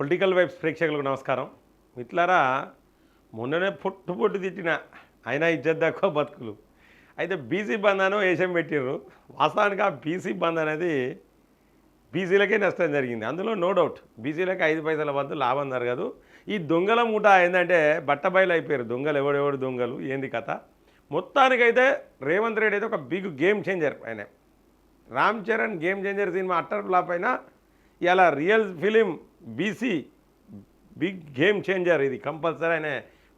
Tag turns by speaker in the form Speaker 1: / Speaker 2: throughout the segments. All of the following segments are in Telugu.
Speaker 1: పొలిటికల్ వైబ్స్ ప్రేక్షకులకు నమస్కారం. మిట్లారా మొన్ననే పొట్టు పొట్టు తిట్టిన అయినా ఇచ్చేద్దాకో బతుకులు. అయితే బీసీ బంధాను వేషం పెట్టిర్రు. వాస్తవానికి ఆ బీసీ బంద్ అనేది బీసీలకే నష్టం జరిగింది. అందులో నో డౌట్ బీసీలకి ఐదు పైసల వద్ద లాభం జరగదు ఈ దొంగల మూట ఏంటంటే బట్టబయలు అయిపోయారు. దొంగలు ఎవడెవడు దొంగలు ఏంది కథ? మొత్తానికైతే రేవంత్ రెడ్డి అయితే ఒక బిగ్ గేమ్ చేంజర్ ఆయన. Ram Charan game changer cinema utter flop అయినా ఇలా real film BC big game changer ఇది కంపల్సరీ ఆయన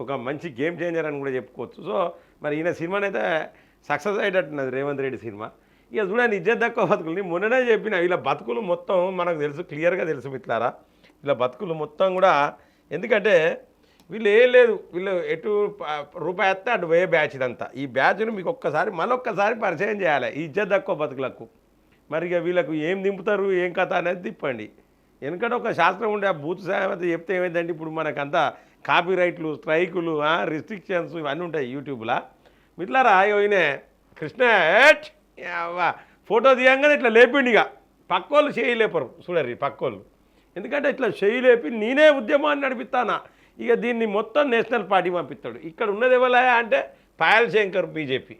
Speaker 1: ఒక మంచి గేమ్ చేంజర్ అని కూడా చెప్పుకోవచ్చు. సో మరి ఈయన సినిమానైతే సక్సెస్ అయ్యేటట్టున్నది రేవంత్ రెడ్డి సినిమా. ఇక చూడండి ఇజ్జత్ తక్కువ బతుకులు నేను మొన్ననే చెప్పిన ఇలా బతుకులు మొత్తం మనకు తెలుసు క్లియర్గా తెలుసు మిట్లారా ఇలా బతుకులు మొత్తం కూడా ఎందుకంటే వీళ్ళు ఏం లేదు వీళ్ళు ఎటు రూపాయి వస్తే అటు పోయే బ్యాచ్ ఇదంతా. ఈ బ్యాచ్ను మీకు ఒక్కసారి మళ్ళొక్కసారి పరిచయం చేయాలి ఈ ఇజ్జత్ తక్కువ బతుకులకు. మరి ఇక వీళ్ళకు ఏం దింపుతారు ఏం కథ అనేది తిప్పండి. ఎందుకంటే ఒక శాస్త్రం ఉండే ఆ బూత్ సామెత చెప్తే ఏమైందంటే ఇప్పుడు మనకంతా కాపీ రైట్లు స్ట్రైకులు రిస్ట్రిక్షన్స్ ఇవన్నీ ఉంటాయి యూట్యూబ్లో. మిట్లారా ఈయన కృష్ణ ఏట్ ఫోటో తీయంగానే ఇట్లా లేపిండి ఇక. పక్కోళ్ళు చేయలేపరు చూడరు పక్కోళ్ళు. ఎందుకంటే ఇట్లా చేయి లేపి నేనే ఉద్యమాన్ని నడిపిస్తానా? ఇక దీన్ని మొత్తం నేషనల్ పార్టీ పంపిస్తాడు. ఇక్కడ ఉన్నది ఎవరా అంటే పాయల్ శంకర్ బీజేపీ.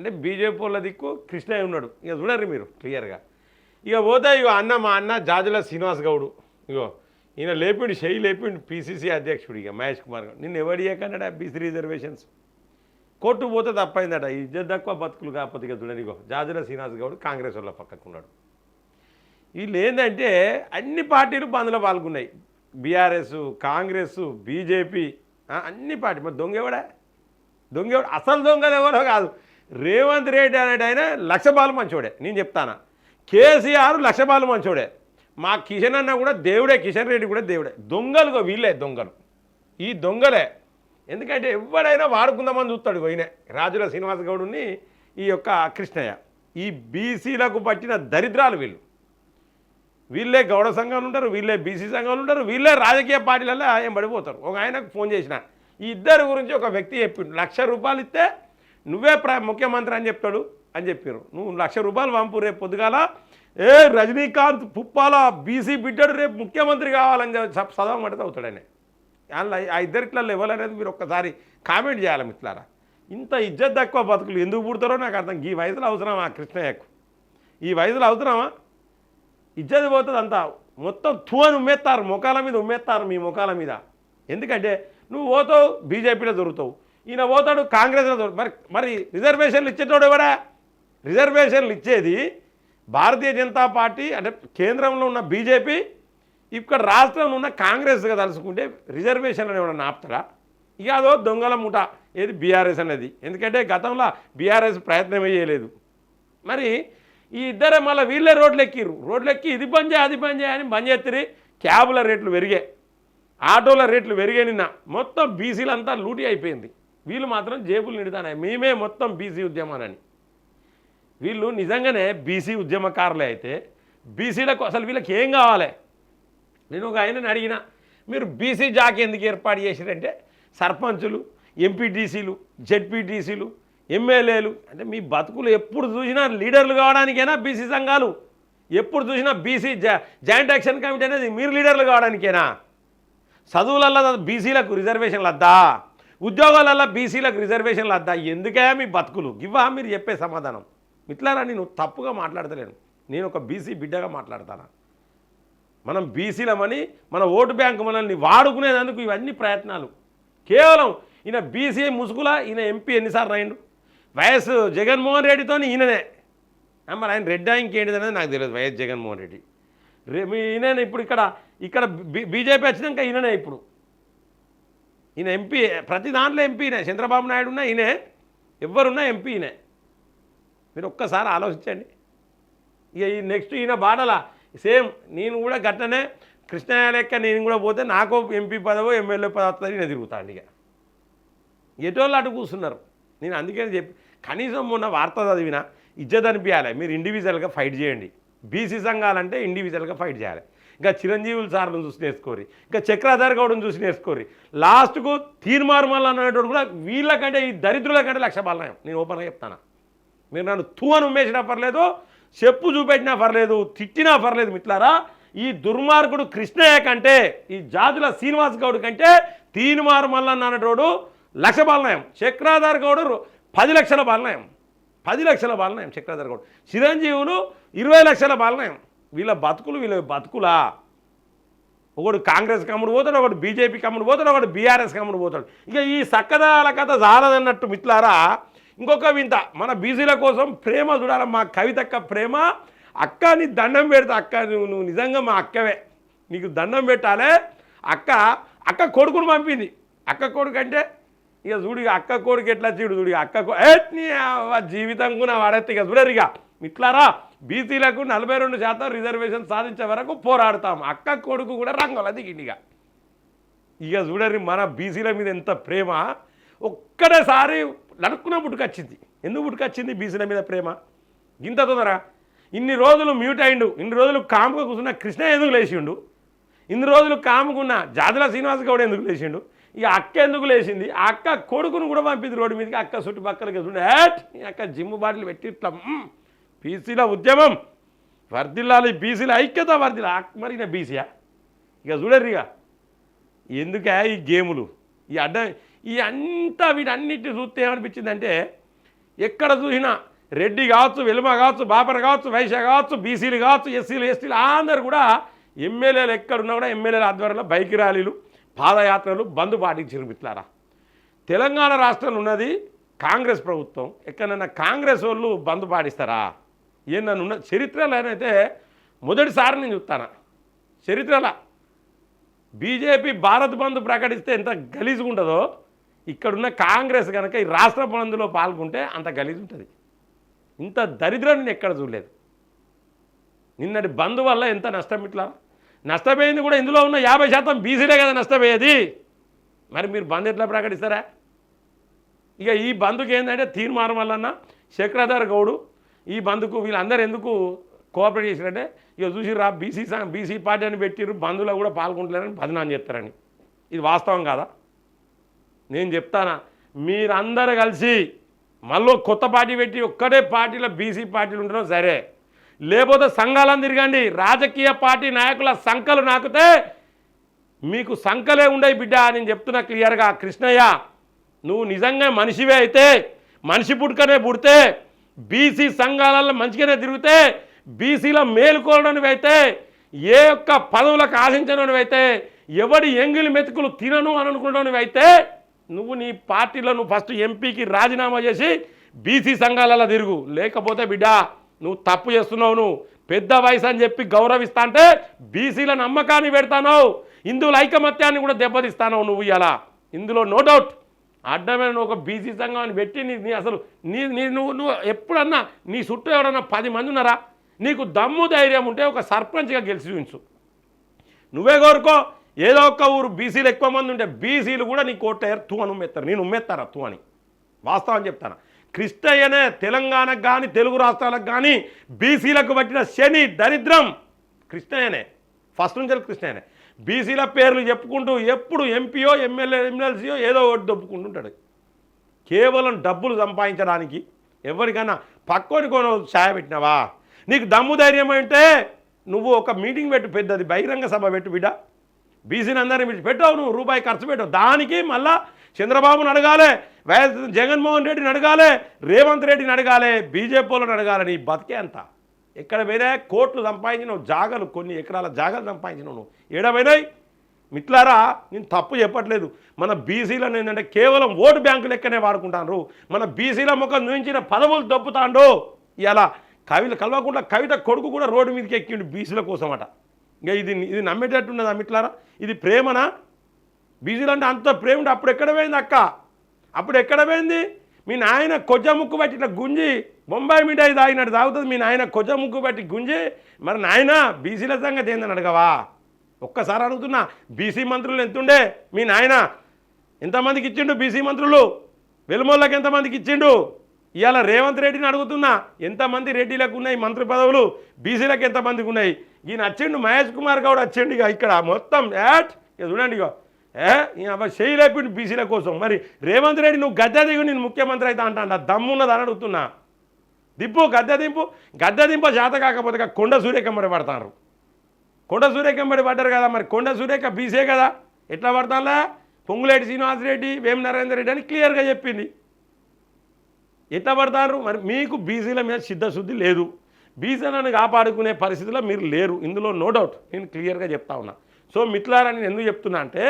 Speaker 1: అంటే బీజేపీ వాళ్ళ దిక్కు కృష్ణయ్య ఉన్నాడు. ఇక చూడరు మీరు క్లియర్గా. ఇక పోతే ఇగో అన్న మా అన్న జాజుల శ్రీనివాస్ గౌడు. ఇగో ఈయన లేపిండు చెయ్యి లేపిండు పీసీసీ అధ్యక్షుడు ఇక మహేష్ కుమార్ గౌడ్. నిన్ను ఎవడియకన్నాడా బీసీ రిజర్వేషన్స్? కోర్టు పోతే తప్పైందట. ఇద్దరు తక్కువ బతుకులు కాకపోతే ఇక చూడండి ఇగో జాజుల శ్రీనివాస్ గౌడ్ కాంగ్రెస్ వాళ్ళ పక్కకున్నాడు వీళ్ళు ఏంటంటే అన్ని పార్టీలు బంద్లో పాల్గొన్నాయి. బీఆర్ఎస్ కాంగ్రెస్ బీజేపీ అన్ని పార్టీ. మరి దొంగ ఎవడా? దొంగ ఎవడు? అసలు దొంగలు ఎవరో కాదు. రేవంత్ రెడ్డి అనేది ఆయన లక్షబాలు మంచోడే. నేను చెప్తానా? కేసీఆర్ లక్షబాలు మంచోడే. మా కిషన్ అన్న కూడా దేవుడే కిషన్ రెడ్డి కూడా దేవుడే. దొంగలు వీళ్ళే దొంగలు. ఈ దొంగలే. ఎందుకంటే ఎవడైనా వాడుకుందామని చూస్తాడు పోయిన. రాజుల శ్రీనివాస గౌడుని ఈ యొక్క కృష్ణయ్య. ఈ బీసీలకు పట్టిన దరిద్రాలు వీళ్ళు. వీళ్ళే గౌడ సంఘాలు ఉంటారు వీళ్ళే బీసీ సంఘాలు ఉంటారు వీళ్ళే రాజకీయ పార్టీలలో ఏం పడిపోతారు? ఒక ఆయనకు ఫోన్ చేసిన. ఈ ఇద్దరు గురించి ఒక వ్యక్తి చెప్పిండు. లక్ష రూపాయలు ఇస్తే నువ్వే ప్ర ముఖ్యమంత్రి అని చెప్తాడు అని చెప్పారు నువ్వు లక్ష రూపాయలు పంపు రేపు పొద్దుగాల. ఏ రజనీకాంత్ పుప్పాల బీసీ బిడ్డడు రేపు ముఖ్యమంత్రి కావాలని చెప్పి చ- చదవమంటే అవుతాడనే ఆయన. ఆ ఇద్దరిట్లో లెవెల్ అనేది మీరు ఒక్కసారి కామెంట్ చేయాలి మిట్లారా ఇంత ఇజ్జత్ తక్కువ బతుకులు ఎందుకు పుడతారో నాకు అర్థం. ఈ వయసులో అవసరమా కృష్ణయ్యకు? ఈ వయసులో అవసరమా? ఇజ్జత్ పోతుంది అంతా మొత్తం తువని ఉమ్మేస్తారు ముఖాల మీద ఉమ్మేస్తారు మీ ముఖాల మీద. ఎందుకంటే నువ్వు పోతావు బీజేపీలో దొరుకుతావు. ఈయన పోతాడు కాంగ్రెస్లో మరి మరి రిజర్వేషన్లు ఇచ్చేటోడు ఎవడా? రిజర్వేషన్లు ఇచ్చేది భారతీయ జనతా పార్టీ అంటే కేంద్రంలో ఉన్న బీజేపీ ఇక్కడ రాష్ట్రంలో ఉన్న కాంగ్రెస్గా తలుచుకుంటే రిజర్వేషన్లు ఏమైనా ఆపుతారా ఇక అదో దొంగల ముఠ ఏది బీఆర్ఎస్ అనేది. ఎందుకంటే గతంలో బీఆర్ఎస్ ప్రయత్నం చేయలేదు. మరి ఈ ఇద్దరే మళ్ళీ వీళ్ళే రోడ్లు ఎక్కిర్రు రోడ్లు ఎక్కి ఇది బంద్ చేయ అది బంద్ చేయని పని బంద్ చేస్తారు క్యాబుల రేట్లు పెరిగాయి. ఆటోల రేట్లు పెరిగాయి నిన్న. మొత్తం బీసీలంతా లూటీ అయిపోయింది. వీళ్ళు మాత్రం జేబులు నిండుతానాయి మేమే మొత్తం బీసీ ఉద్యమాలని. వీళ్ళు నిజంగానే బీసీ ఉద్యమకారులే అయితే బీసీలకు అసలు వీళ్ళకి ఏం కావాలి? నేను ఒక ఆయనని అడిగిన మీరు బీసీ జాక్ ఎందుకు ఏర్పాటు చేసిరంటే సర్పంచులు ఎంపీటీసీలు జెడ్పీటీసీలు ఎమ్మెల్యేలు అంటే మీ బతుకులు ఎప్పుడు చూసినా లీడర్లు కావడానికైనా బీసీ సంఘాలు? ఎప్పుడు చూసినా బీసీ జా జాయింట్ యాక్షన్ కమిటీ అనేది మీరు లీడర్లు కావడానికేనా? చదువులల్లో బీసీలకు రిజర్వేషన్లు వద్దా? ఉద్యోగాలలో బీసీలకు రిజర్వేషన్లు అద్దా ఎందుకే మీ బతుకులు? ఇవ్వా మీరు చెప్పే సమాధానం. ఇట్లారా నేను తప్పుగా మాట్లాడతలేను. నేను ఒక బీసీ బిడ్డగా మాట్లాడతాను? మనం బీసీలమని మన ఓటు బ్యాంకు మనల్ని వాడుకునేందుకు ఇవన్నీ ప్రయత్నాలు. కేవలం ఈయన బీసీ ముసుగులా ఈయన ఎంపీ ఎన్నిసార్లు అయిండు వైఎస్ జగన్మోహన్ రెడ్డితో ఈయననే. మరి ఆయన రెడ్డా ఇంకేంటిది అనేది నాకు తెలియదు వైఎస్ జగన్మోహన్ రెడ్డి. రే మీ ఈయన ఇప్పుడు ఇక్కడ ఇక్కడ బీజేపీ వచ్చినాక ఈయననే ఇప్పుడు. ఈయన ఎంపీ ప్రతి దాంట్లో ఎంపీనే. చంద్రబాబు నాయుడు ఉన్నా ఈయనే. ఎవరున్నా ఎంపీ ఈయనే మీరు ఒక్కసారి ఆలోచించండి. ఇక ఈ నెక్స్ట్ ఈయన బాటల సేమ్ నేను కూడా గట్టనే కృష్ణయ్య లెక్క నేను కూడా పోతే నాకు ఎంపీ పదవో ఎమ్మెల్యే పదవి వస్తుంది నేను తిరుగుతాను ఇక. ఎటోళ్ళు అటు కూర్చున్నారు. నేను అందుకని చెప్పి కనీసం మొన్న వార్త చదివిన ఇజ్జత్ అనిపించాలి మీరు ఇండివిజువల్గా ఫైట్ చేయండి. బీసీ సంఘాలంటే ఇండివిజువల్గా ఫైట్ చేయాలి. ఇంకా చిరంజీవులు సార్లను చూసి నేర్చుకోరి. ఇంకా చక్రాధార్ గౌడ్ని చూసి నేర్చుకోరి. లాస్ట్కు తీర్మార్మల్ అనేటువంటి కూడా వీళ్ళకంటే ఈ దరిద్రుల కంటే లక్ష బలం నేను ఓపెన్గా చెప్తాను? మీరు నన్ను తూ అని ఉమ్మేసినా పర్లేదు చెప్పు చూపెట్టినా పర్లేదు తిట్టినా పర్లేదు మిట్లారా ఈ దుర్మార్గుడు కృష్ణయ్య కంటే ఈ జాతుల శ్రీనివాస్ గౌడ్ కంటే తీనుమారు మల్లన్న అన్నటోడు లక్ష బాలనయం చక్రాధార్ గౌడు పది లక్షల బాలనయం పది లక్షల బాలనయం చక్రాధార్ గౌడ్. చిరంజీవులు ఇరవై లక్షల బాలనయం వీళ్ళ బతుకులు వీళ్ళ బతుకులా? ఒకడు కాంగ్రెస్ కమ్ముడు పోతాడు ఒకడు బీజేపీ కమ్ముడు పోతాడు ఒకడు బీఆర్ఎస్ కమ్ముడు పోతాడు. ఇక ఈ సక్కదాల కథ జాలదన్నట్టు మిత్లారా ఇంకొక వింత. మన బీసీల కోసం ప్రేమ చూడాలి? మా కవితక్క ప్రేమ అక్క నీ దండం పెడతా. అక్క నువ్వు నువ్వు నిజంగా మా అక్కవే. నీకు దండం పెట్టాలే. అక్క అక్క కొడుకును పంపింది. అక్క కొడుకు అంటే ఇక చూడు ఇక అక్క కొడుకు ఎట్లా చూడు చూడు అక్క నీ జీవితం కూడా వాడేస్తే ఇక చూడరు ఇక. మిట్లారా బీసీలకు నలభై రెండు శాతం రిజర్వేషన్ సాధించే వరకు పోరాడతాం. అక్క కొడుకు కూడా రంగుల దిగిండిగా. ఇక చూడరి మన బీసీల మీద ఎంత ప్రేమ. ఒక్కడేసారి నడుక్కున పుట్టుకొచ్చింది ఎందుకు పుట్టుకొచ్చింది బీసీల మీద ప్రేమ? ఇంత తొందర ఇన్ని రోజులు మ్యూట్ అయిండు. ఇన్ని రోజులు కాముగా కూర్చున్న కృష్ణ ఎందుకు లేచిండు? ఇన్ని రోజులు కాముకున్న జాతుల శ్రీనివాస్ గౌడ్ ఎందుకు లేచిండు? ఇక అక్క ఎందుకు లేచింది? అక్క కొడుకును కూడా పంపింది రోడ్డు మీదకి. అక్క చుట్టుపక్కలకి చూడండి అక్క జిమ్ బాటిల్ పెట్టి ఇట్లా బీసీల ఉద్యమం. వర్దిల్లాలి బీసీల ఐక్యత వర్దిల్లా మరిన బీసీయా? ఇక చూడర్రు ఇక. ఎందుకే ఈ గేములు? ఈ అడ్డ ఈ అంతా వీటన్నిటిని చూస్తే ఏమనిపించిందంటే ఎక్కడ చూసినా రెడ్డి కావచ్చు వెలుమ కావచ్చు బాపర కావచ్చు వైశ్య కావచ్చు బీసీలు కావచ్చు ఎస్సీలు ఎస్టీలు అందరు కూడా ఎమ్మెల్యేలు ఎక్కడున్నా కూడా ఎమ్మెల్యేల ఆధ్వర్యంలో బైక్ ర్యాలీలు పాదయాత్రలు బంద్ పాటించారు మిత్రులారా. తెలంగాణ రాష్ట్రంలో ఉన్నది కాంగ్రెస్ ప్రభుత్వం. ఎక్కడైనా కాంగ్రెస్ వాళ్ళు బంద్ పాటిస్తారా? ఏమన్నా ఉన్న చరిత్రలోనైతే మొదటిసారి నేను చూస్తాను? చరిత్రలో. బీజేపీ భారత్ బంద్ ప్రకటిస్తే ఎంత గలీజుగా ఉంటుందో ఇక్కడున్న కాంగ్రెస్ కనుక ఈ రాష్ట్ర బంద్లో పాల్గొంటే అంత గలీజు ఉంటుంది. ఇంత దరిద్రం నేను ఎక్కడ చూడలేదు. నిన్నటి బంద్ వల్ల ఎంత నష్టం ఇట్లా? నష్టపోయింది కూడా ఇందులో ఉన్న యాభై శాతం బీసీలే కదా నష్టపోయేది. మరి మీరు బంద్ ఎట్లా ప్రకటిస్తారా? ఇక ఈ బంద్కి ఏంటంటే తీర్మానం వలన చక్రధర్ గౌడు ఈ బంద్కు వీళ్ళందరూ ఎందుకు కోఆపరేట్ చేసిరంటే ఇక చూసిరా బీసీ బీసీ పార్టీ అని పెట్టిరు బంధులో కూడా పాల్గొంటలేరని బదనాన్ని చెప్తారని ఇది వాస్తవం కాదా? నేను చెప్తానా మీరందరూ కలిసి మళ్ళీ కొత్త పార్టీ పెట్టి ఒక్కటే పార్టీలో బీసీ పార్టీలు ఉండడం సరే లేకపోతే సంఘాలను తిరగండి రాజకీయ పార్టీ నాయకుల సంఖలు నాకుతే మీకు సంకలే ఉండవు బిడ్డ నేను చెప్తున్నా క్లియర్గా. కృష్ణయ్య నువ్వు నిజంగా మనిషివే అయితే మనిషి పుట్టుకనే పుడితే బీసీ సంఘాలలో మంచిగానే తిరిగితే బీసీలో మేలుకోవడానికి అయితే ఏ యొక్క పదవులకు ఆశించడానికి అయితే ఎవడి ఎంగిలి మెతుకులు తినను అని అనుకున్నావు అయితే నువ్వు నీ పార్టీలో నువ్వు ఫస్ట్ ఎంపీకి రాజీనామా చేసి బీసీ సంఘాలలో తిరుగు. లేకపోతే బిడ్డ నువ్వు తప్పు చేస్తున్నావు నువ్వు. పెద్ద వయసు అని చెప్పి గౌరవిస్తా అంటే బీసీల నమ్మకాన్ని పెడతానో హిందువుల ఐకమత్యాన్ని కూడా దెబ్బతీస్తాను నువ్వు ఇలా ఇందులో నో డౌట్. అడ్డమైన ఒక బీసీ సంఘాన్ని పెట్టి నీ నీ అసలు నీ నీ నువ్వు నువ్వు ఎప్పుడన్నా నీ చుట్టూ ఎవడన్నా పది మంది ఉన్నారా? నీకు దమ్ము ధైర్యం ఉంటే ఒక సర్పంచ్గా గెలిచి చూపించు నువ్వే కోరుకో ఏదో ఒక్క ఊరు బీసీలు ఎక్కువ మంది ఉంటే బీసీలు కూడా నీ కోట్టారు తూ అని ఉమ్మేస్తారు. నేను ఉమ్మేస్తారా తూ అని? వాస్తవం చెప్తాను? క్రిస్టయ్యనే తెలంగాణకు కానీ తెలుగు రాష్ట్రాలకు కానీ బీసీలకు పట్టిన శని దరిద్రం కృష్ణయ్యనే ఫస్ట్ నుంచి కృష్ణయ్యనే బీసీల పేర్లు చెప్పుకుంటూ ఎప్పుడు ఎంపీయో ఎమ్మెల్యే ఎమ్మెల్సీయో ఏదో ఒకటి దొప్పుకుంటుంటాడు కేవలం డబ్బులు సంపాదించడానికి ఎవరికైనా పక్కోని కొను ఛాయ పెట్టినావా? నీకు దమ్ము ధైర్యం అంటే నువ్వు ఒక మీటింగ్ పెట్టు పెద్దది బహిరంగ సభ పెట్టు బిడ్డ. బీసీని అందరినీ పిలిచి పెట్టావు నువ్వు రూపాయి ఖర్చు పెట్టావు. దానికి మళ్ళా చంద్రబాబుని అడగాలి వైఎస్ జగన్మోహన్ రెడ్డిని అడగాలి రేవంత్ రెడ్డిని అడగాలి బీజేపీలో వాళ్ళని అడగాలి నీ బతికే అంత. ఎక్కడ పోయినా కోట్లు సంపాదించినావు జాగలు కొన్ని ఎకరాల జాగలు సంపాదించినావు నువ్వు ఏడమైనాయి మిట్లారా నేను తప్పు చెప్పట్లేదు. మన బీసీలను ఏంటంటే కేవలం ఓటు బ్యాంకు లెక్కనే వాడుకుంటాను మన బీసీల ముఖం నుంచిన పదవులు దొప్పుతాండు ఇలా కవిత కలవకుండా కవిత కొడుకు కూడా రోడ్డు మీదకి ఎక్కిండు బీసీల కోసం అట ఇంకా ఇది ఇది నమ్మేటట్టున్నదా మిట్లారా ఇది ప్రేమనా? బీసీలు అంటే అంత ప్రేమ అప్పుడు ఎక్కడ పోయింది అక్క? అప్పుడు ఎక్కడ పోయింది? మీ నాయన కొజ్జ ముక్కు పట్టిన గుంజి బొంబాయి మిఠాయి తాగినట్టు తాగుతుంది. మీ నాయన కొంచెం ముక్కు పెట్టి గుంజి మరి నాయన బీసీల సంగతి ఏందని అడగవా? ఒక్కసారి అడుగుతున్నా బీసీ మంత్రులు ఎంతుండే? మీ నాయన ఎంతమందికి ఇచ్చిండు బీసీ మంత్రులు? వెలుమోళ్ళకి ఎంతమందికి ఇచ్చిండు? ఇవాళ రేవంత్ రెడ్డిని అడుగుతున్నా ఎంతమంది రెడ్డిలకు ఉన్నాయి మంత్రి పదవులు? బీసీలకు ఎంతమందికి ఉన్నాయి? ఈయన వచ్చిండు మహేష్ కుమార్ గౌడ్ వచ్చిండు ఇక ఇక్కడ మొత్తం. యాట్ ఇక చూడండి ఇక. ఏ? అబ్బా చేయి బీసీల కోసం. మరి రేవంత్ రెడ్డి నువ్వు గద్దె దిగు నేను ముఖ్యమంత్రి అయితే అంటా దమ్మున్నది అని అడుగుతున్నా. దింపు గద్దె దింపు. గద్దె దింప జాత కాకపోతే కొండ సూర్యకంబడి పడతారు. కొండ సూర్యకంబడి పడ్డారు కదా మరి కొండ సూర్యక బీసే కదా. ఎట్లా పడతాంలా పొంగులేటి శ్రీనివాసరెడ్డి వేం నరేందర్ రెడ్డి అని క్లియర్గా చెప్పింది. ఎట్లా పడతారు? మరి మీకు బీసీల మీద సిద్ధశుద్ధి లేదు. బీసీలను కాపాడుకునే పరిస్థితిలో మీరు లేరు. ఇందులో నో డౌట్ నేను క్లియర్గా చెప్తా ఉన్నా. సో మిట్లారా నేను ఎందుకు చెప్తున్నా అంటే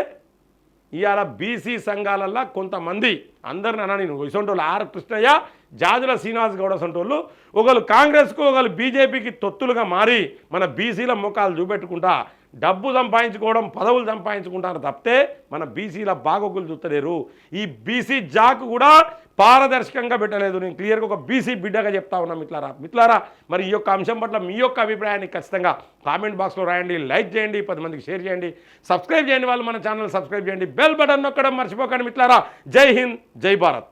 Speaker 1: ఇవాళ బీసీ సంఘాలల్లో కొంతమంది అందరిని అన్నా నేను ఇసొంటోళ్ళు ఆర్ కృష్ణయ్య జాజుల శ్రీనివాస్ గౌడ సొంటోళ్ళు ఒకళ్ళు కాంగ్రెస్కు ఒకళ్ళు బీజేపీకి తొత్తులుగా మారి మన బీసీల ముఖాలు చూపెట్టుకుంటా డబ్బు సంపాదించుకోవడం పదవులు సంపాదించుకుంటారు తప్పితే మన బీసీల బాగోగులు చూస్తలేరు ఈ బీసీ జాక్ కూడా పారదర్శకంగా పెట్టలేదు. నేను క్లియర్గా ఒక బీసీ బిడ్డగా చెప్తా ఉన్నా మిట్లారా మిట్లారా మరి ఈ యొక్క అంశం పట్ల మీ యొక్క అభిప్రాయాన్ని ఖచ్చితంగా కామెంట్ బాక్స్లో రాయండి లైక్ చేయండి పది మందికి షేర్ చేయండి సబ్స్క్రైబ్ చేయండి వాళ్ళు మన ఛానల్ సబ్స్క్రైబ్ చేయండి బెల్ బటన్ నొక్కడం మర్చిపోకండి మిట్లారా జై హింద్ జై భారత్.